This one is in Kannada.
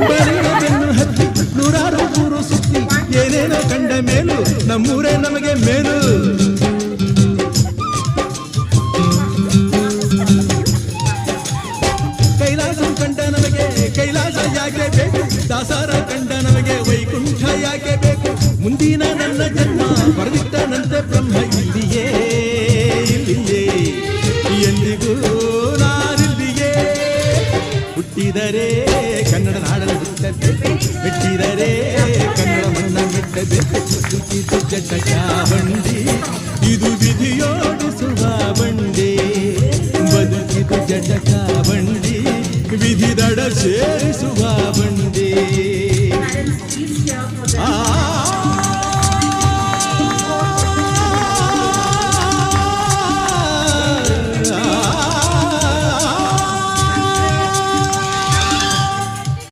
ಹತ್ತಿ ನೂರಾರು ಮೂರು ಸುತ್ತಿ ಏನೇನೋ ಕಂಡ ಮೇಲು ನಮ್ಮೂರೇ ನಮಗೆ ಮೇಲು ಕೈಲಾಸ ಕಂಡ ನಮಗೆ ಕೈಲಾಸ ಯಾಕೆ ಬೇಕು ದಾಸಾರ ಕಂಡ ನಮಗೆ ವೈಕುಂಠ ಯಾಕೆ ಬೇಕು ಮುಂದಿನ ನನ್ನ ಜನ್ಮ ನಂತರ ಬ್ರಹ್ಮ ಇಲ್ಲಿಯೇ ಇಲ್ಲಿಯೇ ಎಂದಿಗೂ ನಾನಿಲ್ಲಿಯೇ ಹುಟ್ಟಿದರೆ ಕನ್ನಡ ಬೆದೆದು ಚಟಕ ಬಂಡಿ ಇದು ವಿಧಿಯೋಡಿಸುವ ಬಂಡಿ ಬದುಕಿದು ಜಟಕ ಬಂಡಿ ವಿಧಿ ದಡ ಸೇರಿಸುವ ಬಂಡಿ ಆ